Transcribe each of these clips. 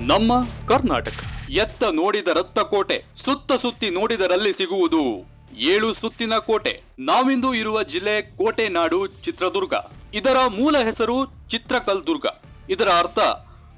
ನಮ್ಮ ಕರ್ನಾಟಕ. ಎತ್ತ ನೋಡಿದ ರತ್ತ ಕೋಟೆ ಸುತ್ತ ಸುತ್ತಿ ನೋಡಿದರಲ್ಲಿ ಸಿಗುವುದು ಏಳು ಸುತ್ತಿನ ಕೋಟೆ. ನಾವಿಂದು ಇರುವ ಜಿಲ್ಲೆ ಕೋಟೆ ನಾಡು ಚಿತ್ರದುರ್ಗ. ಇದರ ಮೂಲ ಹೆಸರು ಚಿತ್ರಕಲ್ ದುರ್ಗ ಇದರ ಅರ್ಥ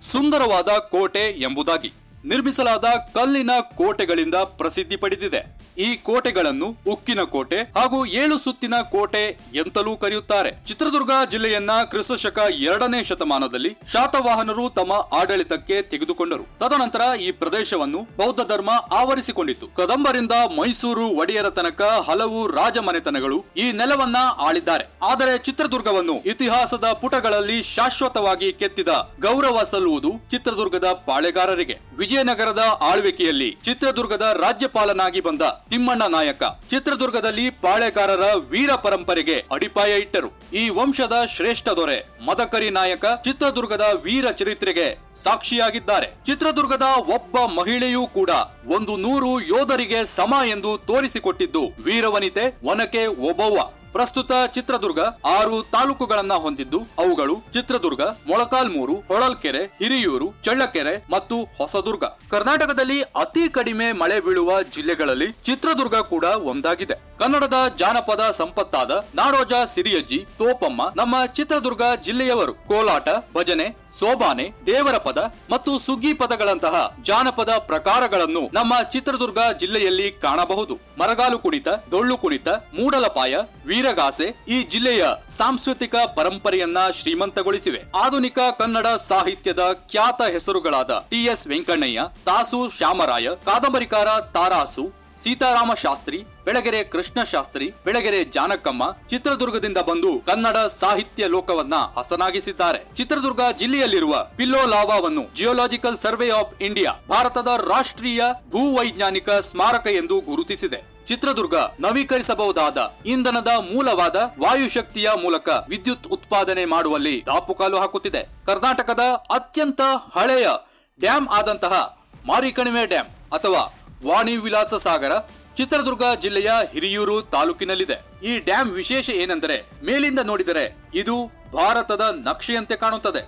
ಸುಂದರವಾದ ಕೋಟೆ ಎಂಬುದಾಗಿ. ನಿರ್ಮಿಸಲಾದ ಕಲ್ಲಿನ ಕೋಟೆಗಳಿಂದ ಪ್ರಸಿದ್ಧಿ ಪಡೆದಿದೆ. ಈ ಕೋಟೆಗಳನ್ನು ಉಕ್ಕಿನ ಕೋಟೆ ಹಾಗೂ ಏಳು ಸುತ್ತಿನ ಕೋಟೆ ಎಂತಲೂ ಕರೆಯುತ್ತಾರೆ. ಚಿತ್ರದುರ್ಗ ಜಿಲ್ಲೆಯನ್ನ ಕ್ರಿಸ್ತಶಕ ಎರಡನೇ ಶತಮಾನದಲ್ಲಿ ಶಾತವಾಹನರು ತಮ್ಮ ಆಡಳಿತಕ್ಕೆ ತೆಗೆದುಕೊಂಡರು. ತದನಂತರ ಈ ಪ್ರದೇಶವನ್ನು ಬೌದ್ಧ ಧರ್ಮ ಆವರಿಸಿಕೊಂಡಿತ್ತು. ಕದಂಬರಿಂದ ಮೈಸೂರು ಒಡೆಯರ ತನಕ ಹಲವು ರಾಜಮನೆತನಗಳು ಈ ನೆಲವನ್ನ ಆಳಿದ್ದಾರೆ. ಆದರೆ ಚಿತ್ರದುರ್ಗವನ್ನು ಇತಿಹಾಸದ ಪುಟಗಳಲ್ಲಿ ಶಾಶ್ವತವಾಗಿ ಕೆತ್ತಿದ ಗೌರವ ಸಲ್ಲುವುದು ಚಿತ್ರದುರ್ಗದ ಪಾಳೆಗಾರರಿಗೆ. ವಿಜಯನಗರದ ಆಳ್ವಿಕೆಯಲ್ಲಿ ಚಿತ್ರದುರ್ಗದ ರಾಜ್ಯಪಾಲನಾಗಿ ಬಂದ ತಿಮ್ಮಣ್ಣ ನಾಯಕ. ಚಿತ್ರದುರ್ಗದಲ್ಲಿ ಪಾಳೆಗಾರರ ವೀರ ಪರಂಪರೆಗೆ ಅಡಿಪಾಯ ಇಟ್ಟರು. ಈ ವಂಶದ ಶ್ರೇಷ್ಠ ದೊರೆ ಮದಕರಿ ನಾಯಕ ಚಿತ್ರದುರ್ಗದ ವೀರ ಚರಿತ್ರೆಗೆ ಸಾಕ್ಷಿಯಾಗಿದ್ದಾರೆ. ಚಿತ್ರದುರ್ಗದ ಒಬ್ಬ ಮಹಿಳೆಯೂ ಕೂಡ ಒಂದು ನೂರು ಯೋಧರಿಗೆ ಸಮ ಎಂದು ತೋರಿಸಿಕೊಟ್ಟಿದ್ದು ವೀರವನಿತೆ, ಒನಕೆ ಒಬ್ಬವ್ವ ಪ್ರಸ್ತುತ ಚಿತ್ರದುರ್ಗ ಆರು ತಾಲೂಕುಗಳನ್ನ ಹೊಂದಿದ್ದು ಅವುಗಳು ಚಿತ್ರದುರ್ಗ, ಮೊಳಕಾಲ್ಮೂರು, ಹೊಳಲ್ಕೆರೆ, ಹಿರಿಯೂರು, ಚಳ್ಳಕೆರೆ ಮತ್ತು ಹೊಸದುರ್ಗ. ಕರ್ನಾಟಕದಲ್ಲಿ ಅತಿ ಕಡಿಮೆ ಮಳೆ ಬೀಳುವ ಜಿಲ್ಲೆಗಳಲ್ಲಿ ಚಿತ್ರದುರ್ಗ ಕೂಡ ಒಂದಾಗಿದೆ. ಕನ್ನಡದ ಜಾನಪದ ಸಂಪತ್ತಾದ ನಾಡೋಜ ಸಿರಿಯಜ್ಜಿ ತೋಪಮ್ಮ ನಮ್ಮ ಚಿತ್ರದುರ್ಗ ಜಿಲ್ಲೆಯವರು. ಕೋಲಾಟ, ಭಜನೆ, ಸೋಬಾನೆ ದೇವರ ಪದ ಮತ್ತು ಸುಗ್ಗಿ ಪದಗಳಂತಹ ಜಾನಪದ ಪ್ರಕಾರಗಳನ್ನು ನಮ್ಮ ಚಿತ್ರದುರ್ಗ ಜಿಲ್ಲೆಯಲ್ಲಿ ಕಾಣಬಹುದು. ಮರಗಾಲು ಕುಣಿತ, ಡೊಳ್ಳು ಕುಣಿತ, ಮೂಡಲಪಾಯ, ವೀರಗಾಸೆ ಈ ಜಿಲ್ಲೆಯ ಸಾಂಸ್ಕೃತಿಕ ಪರಂಪರೆಯನ್ನ ಶ್ರೀಮಂತಗೊಳಿಸಿವೆ. ಆಧುನಿಕ ಕನ್ನಡ ಸಾಹಿತ್ಯದ ಖ್ಯಾತ ಹೆಸರುಗಳಾದ ಟಿ ಎಸ್ ವೆಂಕಣ್ಣಯ್ಯ, ತಾಸು ಶ್ಯಾಮರಾಯ, ಕಾದಂಬರಿಕಾರ ತಾರಾಸು ಸೀತಾರಾಮ ಶಾಸ್ತ್ರಿ, ಬೆಳಗೆರೆ ಕೃಷ್ಣ ಶಾಸ್ತ್ರಿ, ಬೆಳಗೆರೆ ಜಾನಕಮ್ಮ ಚಿತ್ರದುರ್ಗದಿಂದ ಬಂದು ಕನ್ನಡ ಸಾಹಿತ್ಯ ಲೋಕವನ್ನ ಹಸನಾಗಿಸಿದ್ದಾರೆ. ಚಿತ್ರದುರ್ಗ ಜಿಲ್ಲೆಯಲ್ಲಿರುವ ಪಿಲ್ಲೋ ಲಾವಾವನ್ನು ಜಿಯೋಲಾಜಿಕಲ್ ಸರ್ವೆ ಆಫ್ ಇಂಡಿಯಾ ಭಾರತದ ರಾಷ್ಟ್ರೀಯ ಭೂವೈಜ್ಞಾನಿಕ ಸ್ಮಾರಕ ಎಂದು ಗುರುತಿಸಿದೆ. ಚಿತ್ರದುರ್ಗ ನವೀಕರಿಸಬಹುದಾದ ಇಂಧನದ ಮೂಲವಾದ ವಾಯುಶಕ್ತಿಯ ಮೂಲಕ ವಿದ್ಯುತ್ ಉತ್ಪಾದನೆ ಮಾಡುವಲ್ಲಿ ದಾಪುಕಾಲು ಹಾಕುತ್ತಿದೆ. ಕರ್ನಾಟಕದ ಅತ್ಯಂತ ಹಳೆಯ ಡ್ಯಾಂ ಆದಂತಹ ಮಾರಿಕಣಿವೆ ಡ್ಯಾಂ ಅಥವಾ ವಾಣಿ ವಿಲಾಸ ಸಾಗರ, ಚಿತ್ರದುರ್ಗ ಜಿಲ್ಲೆಯ ಹಿರಿಯೂರು ತಾಲೂಕಿನಲ್ಲಿದೆ. ಈ ಡ್ಯಾಂ ವಿಶೇಷ ಏನೆಂದರೆ ಮೇಲಿಂದ ನೋಡಿದರೆ ಇದು ಭಾರತದ ನಕ್ಷೆಯಂತೆ ಕಾಣುತ್ತದೆ.